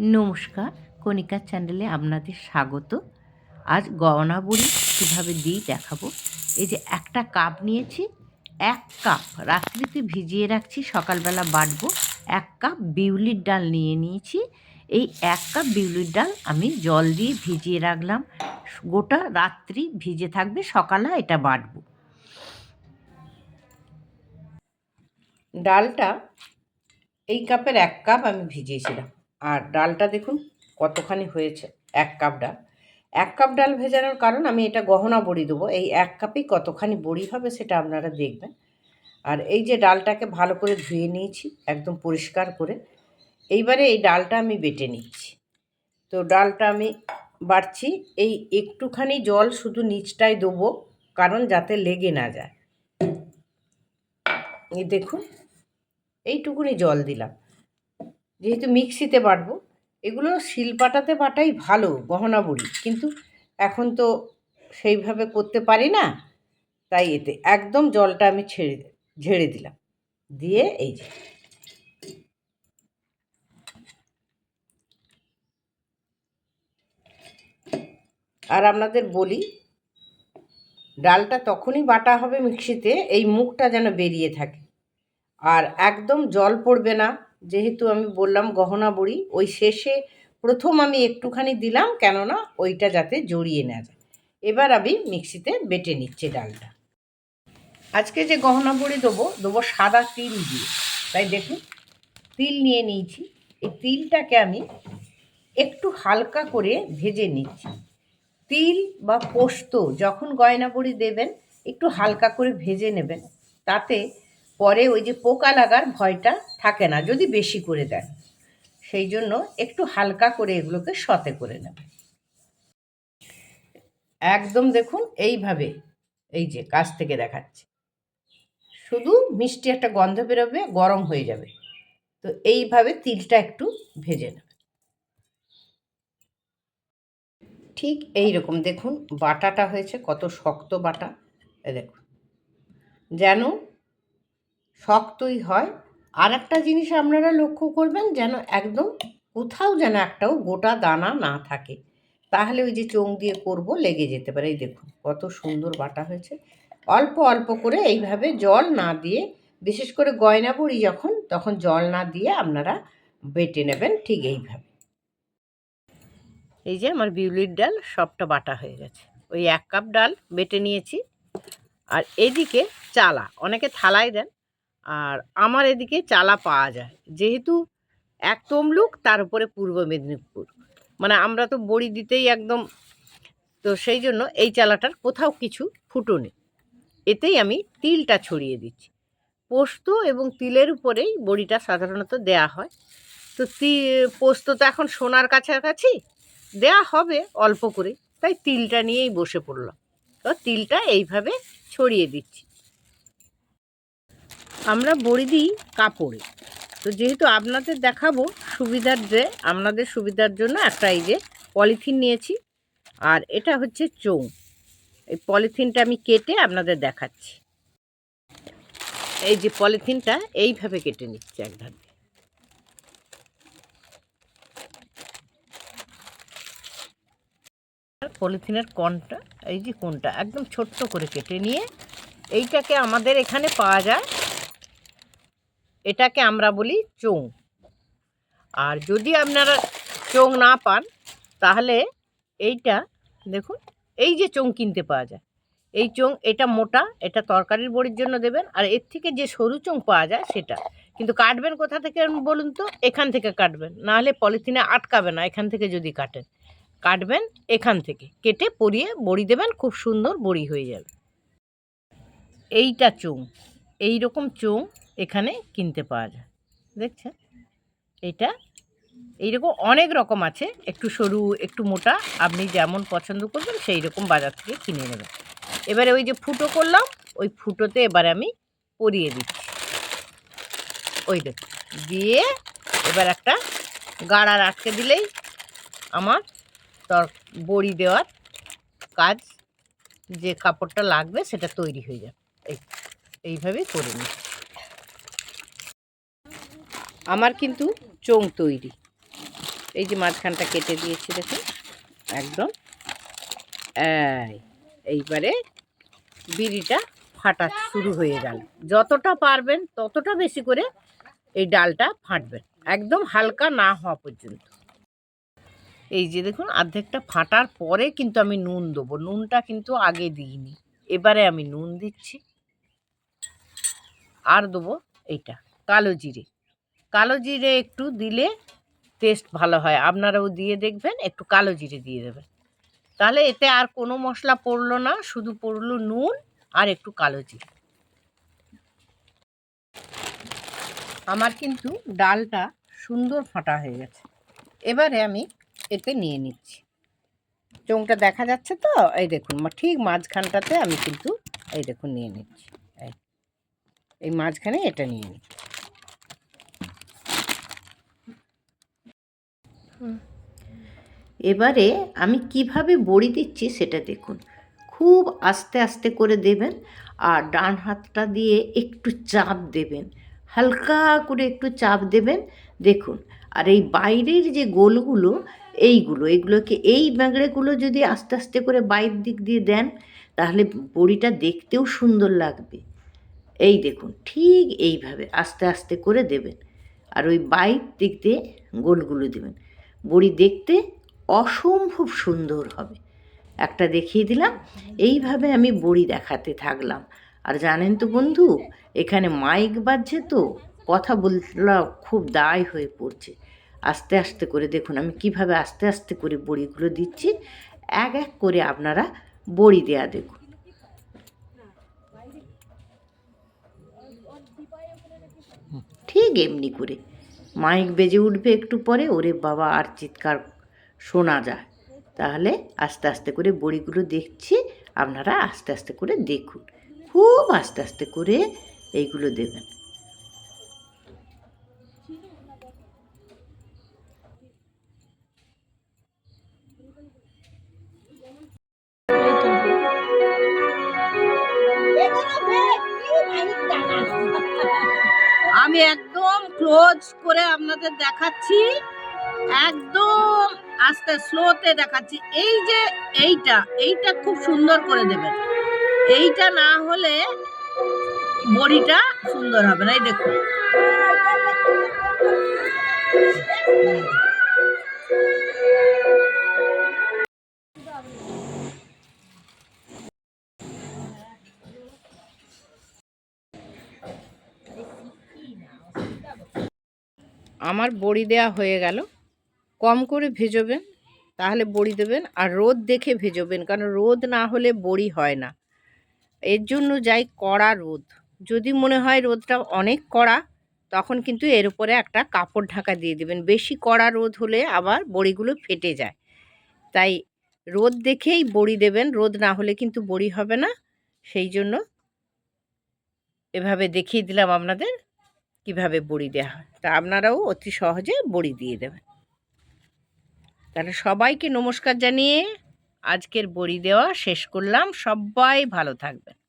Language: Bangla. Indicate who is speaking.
Speaker 1: নমস্কার, কণিকা চ্যানেলে আপনাদের স্বাগত। আজ গহনা বড়ি কীভাবে দিই দেখাবো। এই যে একটা কাপ নিয়েছি, এক কাপ রাত্রিতে ভিজিয়ে রাখছি, সকালবেলা বাটবো। এক কাপ বিউলির ডাল নিয়ে নিয়েছি। এই এক কাপ বিউলির ডাল আমি জল দিয়ে ভিজিয়ে রাখলাম। গোটা রাত্রি ভিজে থাকবে, সকালে এটা বাটবো। ডালটা এই কাপের এক কাপ আমি ভিজিয়েছিলাম। আর ডালটা দেখুন কতখানি হয়েছে, এক কাপ ডাল। এক কাপ ডাল ভেজানোর কারণ আমি এটা গহনা বড়ি দেবো, এই এক কাপেই কতখানি বড়ি হবে সেটা আপনারা দেখবেন। আর এই যে ডালটাকে ভালো করে ধুয়ে নিয়েছি, একদম পরিষ্কার করে, এইবারে এই ডালটা আমি বেটে নিচ্ছি। তো ডালটা আমি বাড়ছি, এই একটুখানি জল শুধু নিচটায় দেবো, কারণ যাতে লেগে না যায়। এই দেখুন, এইটুকুনি জল দিলাম। যেহেতু মিক্সিতে বাটবো, এগুলো শিলপাটাতে বাটাই ভালো, গহনা বড়ি। কিন্তু এখন তো সেইভাবে করতে পারি না, তাই এতে একদম জলটা আমি ছেড়ে ঝেড়ে দিলাম। দিয়ে এই যে। আর আপনাদের বলি, ডালটা তখনই বাটা হবে মিক্সিতে, এই মুখটা যেন বেরিয়ে থাকে। আর একদম জল পড়বে না যেহেতু আমি বললাম গহনা বড়ি, ওই শেষে প্রথম আমি একটুখানি দিলাম, কেননা ওইটা যাতে জড়িয়ে না যায়। এবার আমি মিক্সিতে বেটে নিচ্ছি ডালটা। আজকে যে গহনা বড়ি দেবো দেবো সাদা তিল দিয়ে। তাই দেখুন, তিল নিয়ে নিয়েছি। এই তিলটাকে আমি একটু হালকা করে ভেজে নিচ্ছি। তিল বা পোস্ত যখন গয়না বড়ি দেবেন, একটু হালকা করে ভেজে নেবেন। তাতে পরে ওই যে পোকা লাগার ভয়টা থাকে না, যদি বেশি করে দেন। সেই জন্য একটু হালকা করে এগুলোকে সতে করে নেবেন একদম দেখুন এইভাবে, এই যে কাছ থেকে দেখাচ্ছে। শুধু মিষ্টি একটা গন্ধ বেরোবে, গরম হয়ে যাবে। তো এইভাবে তিলটা একটু ভেজে নেবে। ঠিক এই রকম দেখুন বাটাটা হয়েছে, কত শক্ত বাটা। দেখুন, যেন শক্তই হয়। আর একটা জিনিস আপনারা লক্ষ্য করবেন যেন একদম কোথাও যেন একটাও গোটা দানা না থাকে। তাহলে ওই যে চোং দিয়ে করব, লেগে যেতে পারে। এই দেখুন, কত সুন্দর বাটা হয়েছে। অল্প অল্প করে এইভাবে জল না দিয়ে, বিশেষ করে গয়না বড়ি যখন, তখন জল না দিয়ে আপনারা বেটে নেবেন ঠিক এইভাবে। এই যে আমার বিউলির ডাল, সবটা বাটা হয়ে গেছে। ওই এক কাপ ডাল বেটে নিয়েছি। আর এদিকে চালা, অনেকে থালায় দেন আর আমার এদিকে চালা পাওয়া যায়। যেহেতু এক তমলুক তার উপরে পূর্ব মেদিনীপুর। মানে আমরা তো বড়ি দিতেই একদম, তো সেই জন্য এই চালাটার কোথাও কিছু ফুটো নেই। এতেই আমি তিলটা ছড়িয়ে দিচ্ছি। পোস্ত এবং তিলের উপরেই বড়িটা সাধারণত দেয়া হয়। তো তি, পোস্ত তো এখন সোনার কাছাকাছি, দেয়া হবে অল্প করে তাই তিলটা নিয়েই বসে পড়লাম। তো তিলটা এইভাবে ছড়িয়ে দিচ্ছি। আমরা বড়ি দিই কাপড়ে। তো যেহেতু আপনাদের দেখাবো সুবিধার যে, আপনাদের সুবিধার জন্য একটা এই যে পলিথিন নিয়েছি। আর এটা হচ্ছে চোং এই পলিথিনটা আমি কেটে আপনাদের দেখাচ্ছি। এই যে পলিথিনটা এইভাবে কেটে নিচ্ছে এক ধার পলিথিনের কনটা, এই যে কোনটা, একদম ছোট্ট করে কেটে নিয়ে, এইটাকে আমাদের এখানে পাওয়া যায় এটাকে আমরা বলি চোং আর যদি আপনারা চোং না পান, তাহলে এইটা দেখুন, এই যে চোং কিনতে পাওয়া যায়। এই চোং এটা মোটা, এটা তরকারির বড়ির জন্য দেবেন, আর এর থেকে যে সরু চোং পাওয়া যায় সেটা। কিন্তু কাটবেন কোথা থেকে বলুন তো? এখান থেকে কাটবেন নাহলে পলিথিনে আটকাবে না, এখান থেকে যদি কাটেন। কাটবেন এখান থেকে, কেটে পরিয়ে বড়ি দেবেন, খুব সুন্দর বড়ি হয়ে যাবে। এইটা চোং এই রকম চোং এখানে কিনতে পাওয়া যায়। দেখছেন? এটা এইরকম অনেক রকম আছে। একটু সরু, একটু মোটা, আপনি যেমন পছন্দ করবেন সেই রকম বাজার থেকে কিনে নেবেন। এবারে ওই যে ফুটো করলাম, ওই ফুটোতে এবারে আমি পরিয়ে দিচ্ছি। ওই দেখুন দিয়ে এবার একটা গাড়ার আটকে দিলেই আমার তর, বড়ি দেওয়ার কাজ যে কাপড়টা লাগবে সেটা তৈরি হয়ে যাবে। এই। এইভাবেই করে নিই। আমার কিন্তু চোং তৈরি। এই যে মাঝখানটা কেটে দিয়েছি দেখুন। একদম। এই, এইবারে বিড়িটা ফাটা শুরু হয়ে গেল। যতটা পারবেন ততটা বেশি করে এই ডালটা ফাটবেন। একদম হালকা না হওয়া পর্যন্ত। এই যে দেখুন, অর্ধেকটা ফাটার পরে কিন্তু আমি নুন দেবো। নুনটা কিন্তু আগে দিইনি। এবারে আমি নুন দিচ্ছি। আর দেবো এইটা, কালো জিরে। কালো জিরে একটু দিলে টেস্ট ভালো হয়। আপনারাও দিয়ে দেখবেন, একটু কালো জিরে দিয়ে দেবেন। তাহলে এতে আর কোনো মশলা পড়ল না, শুধু পড়ল নুন আর একটু কালো জিরে। আমার কিন্তু ডালটা সুন্দর ফাটা হয়ে গেছে। এবারে আমি এতে নিয়ে নিচ্ছি। চোঙটা দেখা যাচ্ছে তো? এই দেখুন, ঠিক মাঝখানটাতে আমি কিন্তু এই দেখুন নিয়ে নিচ্ছি। এই মাঝখানে এটা নিয়ে নিচ্ছি এবারে আমি কীভাবে বড়ি দিচ্ছি সেটা দেখুন। খুব আস্তে আস্তে করে দেবেন আর ডান হাতটা দিয়ে একটু চাপ দেবেন। হালকা করে একটু চাপ দেবেন, দেখুন। আর এই বাইরের যে গোলগুলো, এইগুলো, এগুলোকে এই ব্যাগড়েগুলো যদি আস্তে আস্তে করে বাইরের দিক দিয়ে দেন, তাহলে বড়িটা দেখতেও সুন্দর লাগবে। এই দেখুন, ঠিক এইভাবে আস্তে আস্তে করে দেবেন। আর ওই বাইর দিক দিয়ে গোলগুলো দেবেন। বড়ি দেখতে অসম্ভব সুন্দর হবে। একটা দেখিয়ে দিলাম, এইভাবে আমি বড়ি দেখাতে থাকলাম। আর জানেন তো বন্ধু, এখানে মাইক বাজছে তো, কথা বলা খুব দায় হয়ে পড়ছে। আস্তে আস্তে করে দেখুন, আমি কীভাবে আস্তে আস্তে করে বড়িগুলো দিচ্ছি। এক এক করে আপনারা বড়ি দেয়া দেখুন। ঠিক এমনি করে। মাইক বেজে উঠবে একটু পরে ওরে বাবা আর চিৎকার শোনা যায়। তাহলে আস্তে আস্তে করে বড়িগুলো দেখছি আপনারা আস্তে আস্তে করে দেখুন। খুব আস্তে আস্তে করে এইগুলো দেবেন। আমি একদম ক্লোজ করে আপনাদের দেখাচ্ছি। একদম আস্তে স্লোতে দেখাচ্ছি। এই যে এইটা এইটা খুব সুন্দর করে দেবেন। এইটা না হলে বড়িটা সুন্দর হবে না, এই দেখুন। আমার বড়ি দেওয়া হয়ে গেল। কম করে ভেজবেন, তাহলে বড়ি দেবেন, আর রোদ দেখে ভেজবেন, কারণ রোদ না হলে বড়ি হয় না। এর জন্য যাই কড়া রোদ। যদি মনে হয় রোদটা অনেক কড়া, তখন কিন্তু এর উপরে একটা কাপড় ঢাকা দিয়ে দেবেন। বেশি কড়া রোদ হলে আবার বড়িগুলো ফেটে যায়। তাই রোদ দেখেই বড়ি দেবেন, রোদ না হলে কিন্তু বড়ি হবে না। সেই জন্য এভাবে দেখিয়ে দিলাম আপনাদের। কীভাবে বড়ি দেওয়া হয়, তা আপনারাও অতি সহজে বড়ি দিয়ে দেবেন। তাহলে সবাইকে নমস্কার জানিয়ে আজকের বড়ি দেওয়া শেষ করলাম। সবাই ভালো থাকবেন।